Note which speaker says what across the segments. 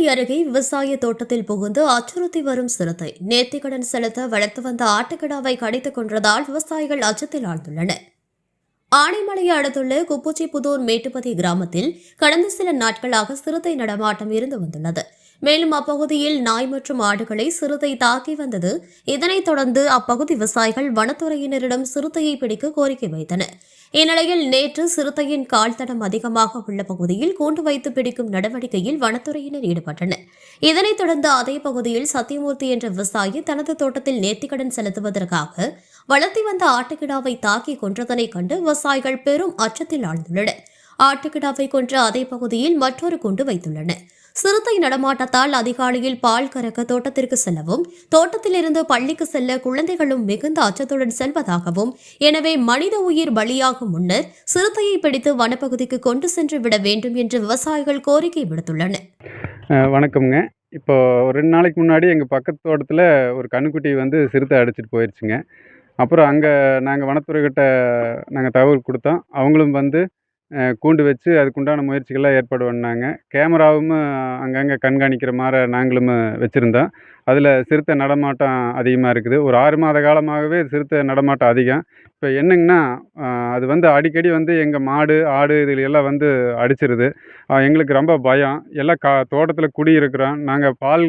Speaker 1: ஆனைமலை அருகே விவசாய தோட்டத்தில் புகுந்து அச்சுறுத்தி வரும் சிறுத்தை. நேர்த்திக்கடன் செலுத்த வளர்த்து வந்த ஆட்டுக்கடாவை கடித்துக் கொன்றதால் விவசாயிகள் அச்சத்தில் ஆழ்ந்துள்ளனர். ஆனைமலையை அடுத்துள்ள குப்புச்சிபுதூர் மேட்டுப்பதி கிராமத்தில் கடந்த சில நாட்களாக சிறுத்தை நடமாட்டம் இருந்து வந்துள்ளது. மேலும் அப்பகுதியில் நாய் மற்றும் ஆடுகளை சிறுத்தை தாக்கி வந்தது. இதனைத் தொடர்ந்து அப்பகுதி விவசாயிகள் வனத்துறையினரிடம் சிறுத்தையை பிடிக்க கோரிக்கை வைத்தனர். இந்நிலையில் நேற்று சிறுத்தையின் கால் தடம் அதிகமாக உள்ள பகுதியில் கூண்டு வைத்து பிடிக்கும் நடவடிக்கையில் வனத்துறையினர் ஈடுபட்டனர். இதனைத் தொடர்ந்து அதே பகுதியில் சத்தியமூர்த்தி என்ற விவசாயி தனது தோட்டத்தில் நேர்த்திக்கடன் செலுத்துவதற்காக வளர்த்தி வந்த ஆட்டுக்கிடாவை தாக்கி கொன்றதனைக் கண்டு விவசாயிகள் பெரும் அச்சத்தில் ஆழ்ந்துள்ளனர். ஆட்டுக்கிடாவை கொன்ற அதே பகுதியில் மற்றொரு குண்டு வைத்துள்ளனர். சிறுத்தை நடமாட்டத்தால் அதிகாலையில் பால் கறக்க தோட்டத்திற்கு செல்லவும் தோட்டத்திலிருந்து பள்ளிக்கு செல்ல குழந்தைகளும் மிகுந்த அச்சத்துடன் செல்வதாகவும் எனவே மனித உயிர் பலியாகும் முன்னர் சிறுத்தையை பிடித்து வனப்பகுதிக்கு கொண்டு சென்று விட வேண்டும் என்று விவசாயிகள் கோரிக்கை விடுத்துள்ளனர்
Speaker 2: வணக்கம்ங்க. இப்போ ஒரு ரெண்டு நாளைக்கு முன்னாடி எங்கள் பக்கத்து தோட்டத்தில் ஒரு கண்ணுக்குட்டி வந்து சிறுத்தை அடிச்சிட்டு போயிடுச்சுங்க அப்புறம் அங்கே நாங்கள் வனத்துறைகிட்ட நாங்கள் தகவல் கொடுத்தோம். அவங்களும் வந்து கூண்டு வச்சு அதுக்குண்டான முயற்சிகள்லாம் ஏற்பாடு பண்ணாங்க. கேமராவும் அங்கங்கே கண்காணிக்கிற மாதிரி நாங்களும் வச்சுருந்தோம். அதில் சிறுத்தை நடமாட்டம் அதிகமாக இருக்குது. ஒரு ஆறு மாத காலமாகவே சிறுத்தை நடமாட்டம் அதிகம். இப்போ என்னங்கன்னா அது வந்து அடிக்கடி வந்து எங்கள் மாடு ஆடு இதுல எல்லாம் வந்து அடிச்சிருது. எங்களுக்கு ரொம்ப பயம். எல்லாம் கா தோட்டத்தில் குடி இருக்கிறோம். நாங்கள் பால்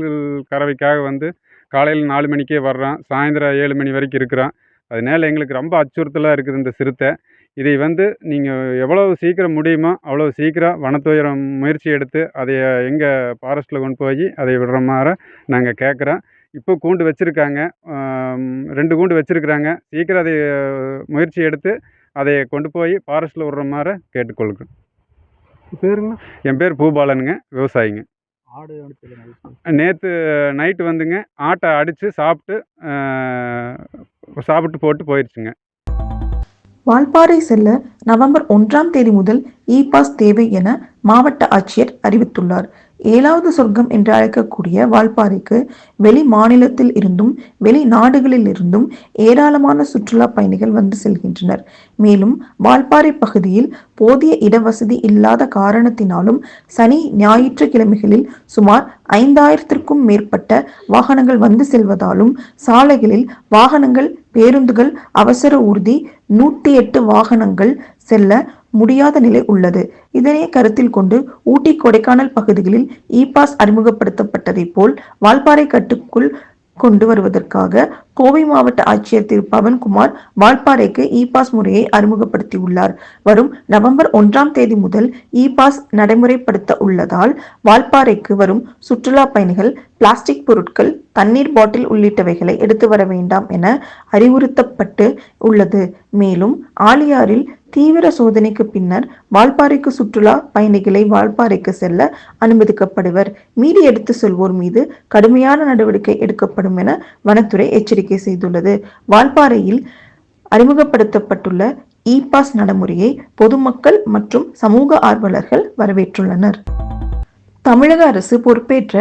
Speaker 2: கறவைக்காக வந்து காலையில் நாலு மணிக்கே வர்றோம். சாயந்தரம் ஏழு மணி வரைக்கும் இருக்கிறோம். அதனால எங்களுக்கு ரொம்ப அச்சுறுத்தலாக இருக்குது இந்த சிறுத்தை. இதை வந்து நீங்கள் எவ்வளவு சீக்கிரம் முடியுமோ அவ்வளோ சீக்கிரம் வனத்துறை முயற்சி எடுத்து அதை எங்கே ஃபாரஸ்ட்டில் கொண்டு போய் அதை விடுற மாதிரி நாங்கள் கேட்குறோம் இப்போ கூண்டு வச்சுருக்காங்க. ரெண்டு கூண்டு வச்சுருக்குறாங்க. சீக்கிரம் அதை முயற்சி எடுத்து அதை கொண்டு போய் ஃபாரஸ்ட்டில் விடுற மாதிரி கேட்டுக்கொள்கிறோம்.
Speaker 3: பேருங்கண்ணா
Speaker 2: என் பேர் பூபாலனுங்க. விவசாயிங்க.
Speaker 3: ஆடு
Speaker 2: நேற்று நைட்டு வந்துங்க. ஆட்டை அடித்து சாப்பிட்டு சாப்பிட்டு போட்டு போயிடுச்சுங்க
Speaker 4: வால்பாறை செல்ல நவம்பர் ஒன்றாம் தேதி முதல் இ பாஸ் தேவை என மாவட்ட ஆட்சியர் அறிவித்துள்ளார். ஏழாவது சொர்க்கம் என்று அழைக்கக்கூடிய வால்பாறைக்கு வெளி மாநிலத்தில் இருந்தும் வெளிநாடுகளில் இருந்தும் ஏராளமான சுற்றுலா பயணிகள் வந்து செல்கின்றனர். மேலும் வால்பாறை பகுதியில் போதிய இடவசதி இல்லாத காரணத்தினாலும் சனி ஞாயிற்றுக்கிழமைகளில் சுமார் ஐந்தாயிரத்திற்கும் மேற்பட்ட வாகனங்கள் வந்து செல்வதாலும் சாலைகளில் வாகனங்கள் பேருந்துகள் அவசர ஊர்தி நூற்றி எட்டு வாகனங்கள் செல்ல முடியாத நிலை உள்ளது. இதனை கருத்தில் கொண்டு ஊட்டி கொடைக்கானல் பகுதிகளில் இ பாஸ் அறிமுகப்படுத்தப்பட்டதைப் போல் வால்பாறை கட்டுக்குள் கொண்டு வருவதற்காக கோவை மாவட்ட ஆட்சியர் திரு. பவன்குமார் வால்பாறைக்கு இ பாஸ் முறையை அறிமுகப்படுத்தியுள்ளார். வரும் நவம்பர் ஒன்றாம் தேதி முதல் இ பாஸ் நடைமுறைப்படுத்த உள்ளதால் வால்பாறைக்கு வரும் சுற்றுலா பயணிகள் பிளாஸ்டிக் பொருட்கள் தண்ணீர் பாட்டில் உள்ளிட்டவைகளை எடுத்து வர வேண்டாம் என அறிவுறுத்தப்பட்டு உள்ளது. மேலும் ஆலியாரில் தீவிர சோதனைக்கு பின்னர் வால்பாறைக்கு சுற்றுலா பயணிகளை வால்பாறைக்கு செல்ல அனுமதிக்கப்படுவர். மீறி எடுத்து செல்வோர் மீது கடுமையான நடவடிக்கை எடுக்கப்படும் என வனத்துறை எச்சரிக்கை செய்துள்ளது. வால்பாறையில் அறிமுகப்படுத்தப்பட்டுள்ள இ பாஸ் நடைமுறையை பொதுமக்கள் மற்றும் சமூக ஆர்வலர்கள் வரவேற்றுள்ளனர். தமிழக அரசு பொறுப்பேற்ற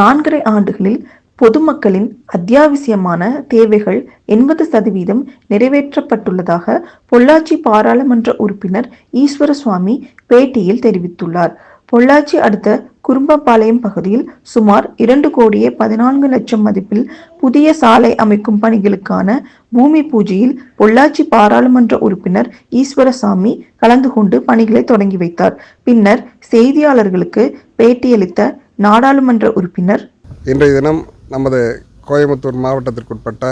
Speaker 4: நான்கரை ஆண்டுகளில் பொதுமக்களின் அத்தியாவசியமான தேவைகள் எண்பது சதவீதம் நிறைவேற்றப்பட்டுள்ளதாக பொள்ளாச்சி பாராளுமன்ற உறுப்பினர் ஈஸ்வரசுவாமி பேட்டியில் தெரிவித்துள்ளார். பொள்ளாச்சி அடுத்த குறும்பபாளையம் பகுதியில் சுமார் இரண்டு கோடியே பதினான்கு லட்சம் மதிப்பில் புதிய சாலை அமைக்கும் பணிகளுக்கான பூமி பூஜையில் பொள்ளாச்சி பாராளுமன்ற உறுப்பினர் ஈஸ்வரசாமி கலந்து கொண்டு பணிகளை தொடங்கி வைத்தார். பின்னர் செய்தியாளர்களுக்கு பேட்டியளித்த நாடாளுமன்ற உறுப்பினர்
Speaker 5: இன்றைய தினம் நமது கோயம்புத்தூர் மாவட்டத்திற்குட்பட்ட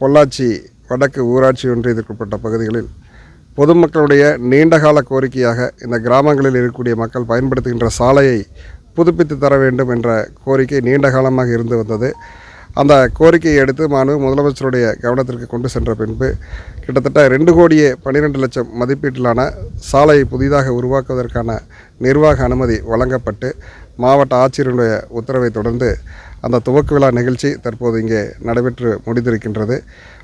Speaker 5: பொள்ளாச்சி வடக்கு ஊராட்சி ஒன்றியத்திற்குட்பட்ட பகுதிகளில் பொதுமக்களுடைய நீண்டகால கோரிக்கையாக இந்த கிராமங்களில் இருக்கக்கூடிய மக்கள் பயன்படுத்துகின்ற சாலையை புதுப்பித்து தர வேண்டும் என்ற கோரிக்கை நீண்ட காலமாக இருந்து வந்தது. அந்த கோரிக்கையை எடுத்து மாணவ முதலமைச்சருடைய கவனத்திற்கு கொண்டு சென்ற பின்பு கிட்டத்தட்ட ரெண்டு கோடியே பன்னிரெண்டு லட்சம் மதிப்பீட்டிலான சாலையை புதிதாக உருவாக்குவதற்கான நிர்வாக அனுமதி வழங்கப்பட்டு மாவட்ட ஆட்சியருடைய உத்தரவை தொடர்ந்து அந்த துவக்க விழா நிகழ்ச்சி தற்போது இங்கே நடைபெற்று முடிந்திருக்கின்றது.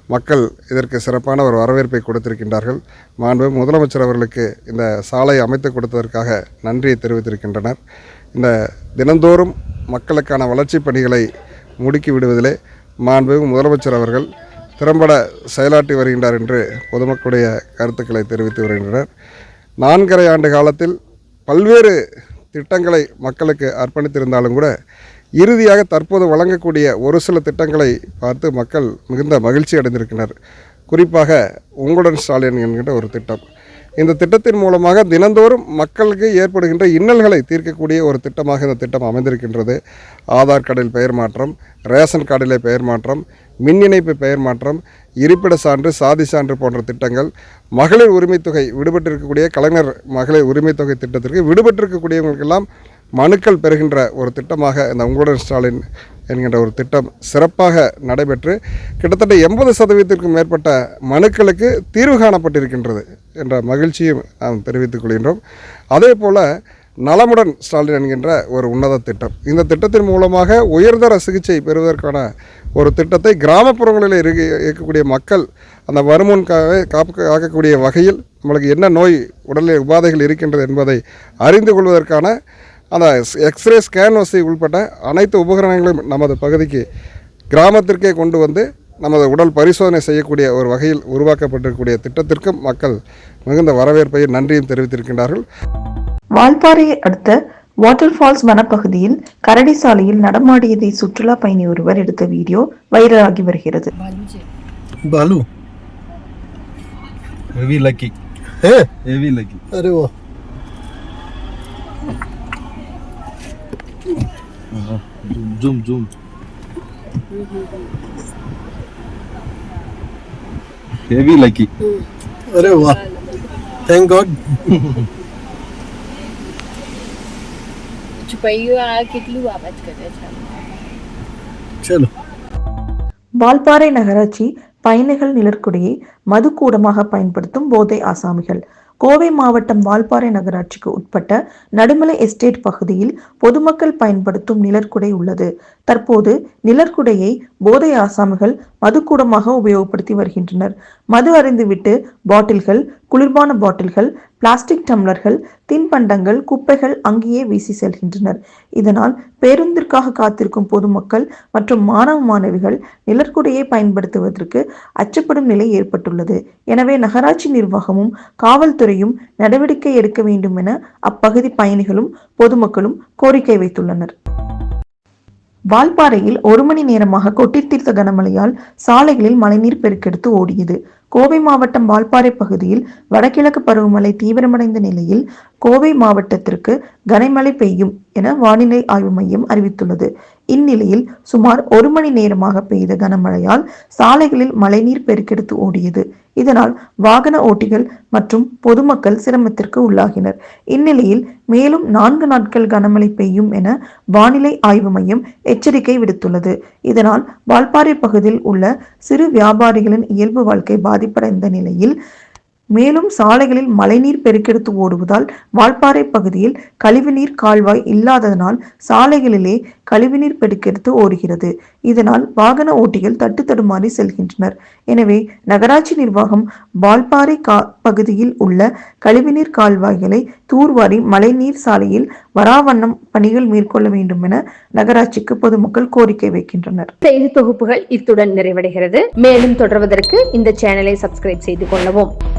Speaker 5: மக்கள் இதற்கு சிறப்பான ஒரு வரவேற்பை கொடுத்திருக்கின்றார்கள். மாண்பு முதலமைச்சர் அவர்களுக்கு இந்த சாலை அமைத்து கொடுத்ததற்காக நன்றியை தெரிவித்திருக்கின்றனர். இந்த தினந்தோறும் மக்களுக்கான வளர்ச்சிப் பணிகளை முடுக்கி விடுவதிலே மாண்பு முதலமைச்சர் அவர்கள் திறம்பட செயலாற்றி வருகின்றார் என்று பொதுமக்களுடைய கருத்துக்களை தெரிவித்து வருகின்றனர். நான்கரை ஆண்டு காலத்தில் பல்வேறு திட்டங்களை மக்களுக்கு அர்ப்பணித்திருந்தாலும் கூட இறுதியாக தற்போது வழங்கக்கூடிய ஒரு சில திட்டங்களை பார்த்து மக்கள் மிகுந்த மகிழ்ச்சி அடைந்திருக்கின்றனர். குறிப்பாக உங்களுடன் ஸ்டாலின் என்கின்ற ஒரு திட்டம். இந்த திட்டத்தின் மூலமாக தினந்தோறும் மக்களுக்கு ஏற்படுகின்ற இன்னல்களை தீர்க்கக்கூடிய ஒரு திட்டமாக இந்த திட்டம் அமைந்திருக்கின்றது. ஆதார் கார்டில் பெயர் மாற்றம் ரேஷன் கார்டிலே பெயர் மாற்றம் மின் இணைப்பு பெயர் மாற்றம் இருப்பிட சான்று சாதி சான்று போன்ற திட்டங்கள் மகளிர் உரிமைத்தொகை விடுபட்டிருக்கக்கூடிய கலைஞர் மகளிர் உரிமைத்தொகை திட்டத்திற்கு விடுபட்டிருக்கக்கூடியவங்களுக்கெல்லாம் மனுக்கள் பெறுகின்ற ஒரு திட்டமாக இந்த உங்களுடன் ஸ்டாலின் என்கின்ற ஒரு திட்டம் சிறப்பாக நடைபெற்று கிட்டத்தட்ட எண்பது சதவீதத்திற்கும் மேற்பட்ட மனுக்களுக்கு தீர்வு காணப்பட்டிருக்கின்றது என்ற மகிழ்ச்சியும் நாம் தெரிவித்துக் கொள்கின்றோம். அதே போல் நலமுடன் ஸ்டாலின் என்கின்ற ஒரு உன்னத திட்டம். இந்த திட்டத்தின் மூலமாக உயர்தர சிகிச்சை பெறுவதற்கான ஒரு திட்டத்தை கிராமப்புறங்களில் இருக்க இருக்கக்கூடிய மக்கள் அந்த வருமுன்காக காப்பு காக்கக்கூடிய வகையில் நம்மளுக்கு என்ன நோய் உடலில் உபாதைகள் இருக்கின்றது என்பதை அறிந்து கொள்வதற்கான அந்த எக்ஸ்ரே ஸ்கேன் வசதி உள்பட்ட அனைத்து உபகரணங்களையும் நமது பகுதிக்கு கிராமத்திற்கே கொண்டு வந்து நமது உடல் பரிசோதனை செய்யக்கூடிய ஒரு வகையில் உருவாக்கப்பட்டிருக்கக்கூடிய திட்டத்திற்கும் மக்கள் மிகுந்த வரவேற்பையும் நன்றியும் தெரிவித்திருக்கின்றார்கள்.
Speaker 4: வால்பாறையை அடுத்த வாட்டர் ஃபால்ஸ் வனப்பகுதியில் கரடி சாலையில் நடமாடியதை சுற்றுலா பயணி ஒருவர் எடுத்த வீடியோ வைரலாகி வருகிறது.
Speaker 3: Balu.
Speaker 6: Heavy lucky
Speaker 3: heavy
Speaker 6: lucky array
Speaker 3: வா वाह
Speaker 6: जूम जूम हेवी लकी
Speaker 3: अरे वाह थैंक गॉड
Speaker 7: છુપાઈઓ આ કેટલું અવાજ કરે છે
Speaker 3: चलो
Speaker 4: வால்பாறை நகராட்சி பயணிகள் நிழற்குடையை மதுக்கூடமாக பயன்படுத்தும் போதை ஆசாமிகள் கோவை மாவட்டம் வால்பாறை நகராட்சிக்கு உட்பட்ட நடுமலை எஸ்டேட் பகுதியில் பொதுமக்கள் பயன்படுத்தும் நிழற்குடை உள்ளது. தற்போது நிழற்குடையை போதை ஆசாமிகள் மதுக்கூடமாக உபயோகப்படுத்தி வருகின்றனர். மது அறிந்துவிட்டு பாட்டில்கள் குளிர்பான பாட்டில்கள் பிளாஸ்டிக் டம்ளர்கள் தின்பண்டங்கள் குப்பைகள் அங்கேயே வீசி செல்கின்றனர். இதனால் பேருந்திற்காக காத்திருக்கும் பொதுமக்கள் மற்றும் மாணவ மாணவிகள் நிழற்குடையை பயன்படுத்துவதற்கு அச்சப்படும் நிலை ஏற்பட்டுள்ளது. எனவே நகராட்சி நிர்வாகமும் காவல்துறையும் நடவடிக்கை எடுக்க வேண்டும் என அப்பகுதி பயணிகளும் பொதுமக்களும் கோரிக்கை வைத்துள்ளனர். வால்பாறையில் ஒரு மணி நேரமாக கொட்டி தீர்த்த கனமழையால் சாலைகளில் மழைநீர் பெருக்கெடுத்து ஓடியது. கோவை மாவட்டம் வால்பாறை பகுதியில் வடகிழக்கு பருவமழை தீவிரமடைந்த நிலையில் கோவை மாவட்டத்திற்கு கனமழை பெய்யும் என வானிலை ஆய்வு மையம் அறிவித்துள்ளது. இந்நிலையில் சுமார் ஒரு மணி நேரமாக பெய்த கனமழையால் சாலைகளில் மழைநீர் பெருக்கெடுத்து ஓடியது. இதனால் வாகன ஓட்டிகள் மற்றும் பொதுமக்கள் சிரமத்திற்கு உள்ளாகினர். இந்நிலையில் மேலும் நான்கு நாட்கள் கனமழை பெய்யும் என வானிலை ஆய்வு மையம் எச்சரிக்கை விடுத்துள்ளது. இதனால் வால்பாறை பகுதியில் உள்ள சிறு வியாபாரிகளின் இயல்பு வாழ்க்கை பாதிப்படைந்த நிலையில் மேலும் சாலைகளில் மழைநீர் பெருக்கெடுத்து ஓடுவதால் வால்பாறை பகுதியில் கழிவுநீர் கால்வாய் இல்லாததனால் சாலைகளிலே கழிவுநீர் பெருக்கெடுத்து ஓடுகிறது. இதனால் வாகன ஓட்டிகள் தட்டு தடுமாறி செல்கின்றனர். எனவே நகராட்சி நிர்வாகம் வால்பாறை கா பகுதியில் உள்ள கழிவுநீர் கால்வாய்களை தூர்வாரி மழைநீர் சாலையில் வராவண்ணம் பணிகள் மேற்கொள்ள வேண்டும் என நகராட்சிக்கு பொதுமக்கள் கோரிக்கை வைக்கின்றனர்.
Speaker 8: செய்தி தொகுப்புகள் இத்துடன் நிறைவடைகிறது. மேலும் தொடர்வதற்கு இந்த சேனலை சப்ஸ்கிரைப் செய்து கொள்ளவும்.